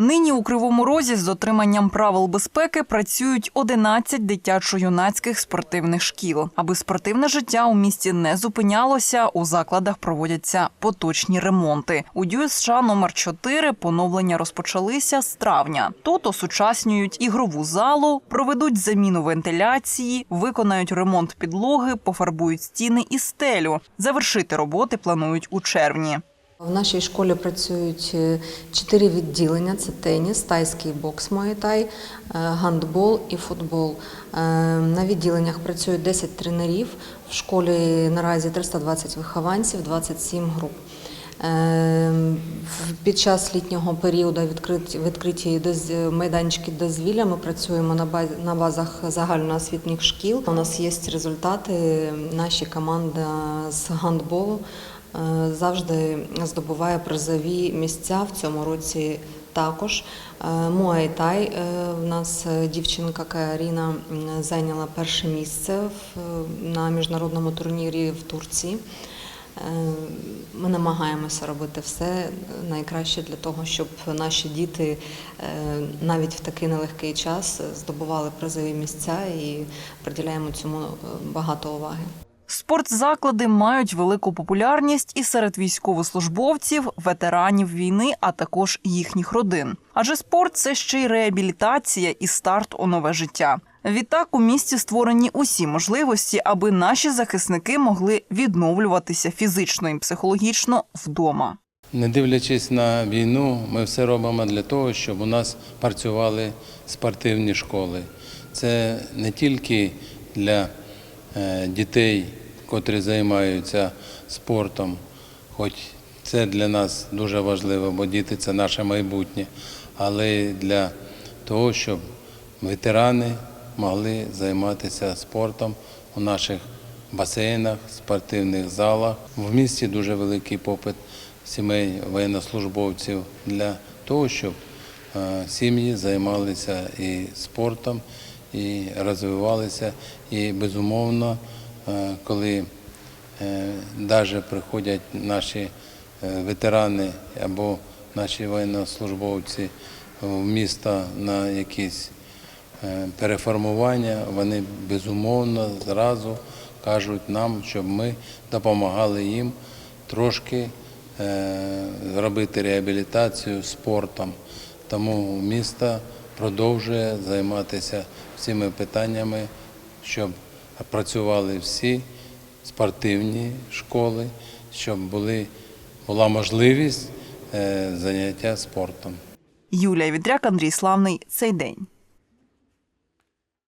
Нині у Кривому Розі з дотриманням правил безпеки працюють 11 дитячо-юнацьких спортивних шкіл. Аби спортивне життя у місті не зупинялося, у закладах проводяться поточні ремонти. У ДЮСШ номер 4 поновлення розпочалися з травня. Тут осучаснюють ігрову залу, проведуть заміну вентиляції, виконають ремонт підлоги, пофарбують стіни і стелю. Завершити роботи планують у червні. В нашій школі працюють е, чотири відділення: це теніс, тайський бокс муайтай, е, гандбол і футбол. Е, На відділеннях працюють 10 тренерів. В школі наразі 320 вихованців, 27 груп. Під час літнього періоду відкриті, майданчики дозвілля. Ми працюємо на базах загальноосвітніх шкіл. У нас є результати. Наші команда з гандболу завжди здобуває призові місця в цьому році. Також Е, Муайтай е, в нас е, дівчинка Каріна зайняла перше місце на міжнародному турнірі в Турції. Е, Ми намагаємося робити все найкраще для того, щоб наші діти е, навіть в такий нелегкий час здобували призові місця і приділяємо цьому е, багато уваги. Спортзаклади мають велику популярність і серед військовослужбовців, ветеранів війни, а також їхніх родин. Адже спорт це ще й реабілітація і старт у нове життя. Відтак у місті створені усі можливості, аби наші захисники могли відновлюватися фізично і психологічно вдома. Не дивлячись на війну, ми все робимо для того, щоб у нас працювали спортивні школи. Це не тільки для дітей, котрі займаються спортом, хоч це для нас дуже важливо, бо діти це наше майбутнє, але й для того, щоб ветерани могли займатися спортом у наших басейнах, спортивних залах. В місті дуже великий попит сімей воєннослужбовців для того, щоб е, сім'ї займалися і спортом, і розвивалися. І безумовно, е, коли навіть приходять наші е, ветерани або наші воєннослужбовці в місто на якісь е, переформування, вони безумовно зразу кажуть нам, щоб ми допомагали їм трошки е, зробити реабілітацію спортом. Тому місто продовжує займатися всіми питаннями, щоб працювали всі спортивні школи, щоб були, була можливість е, заняття спортом. Юлія Відряк, Андрій Славний. Цей день.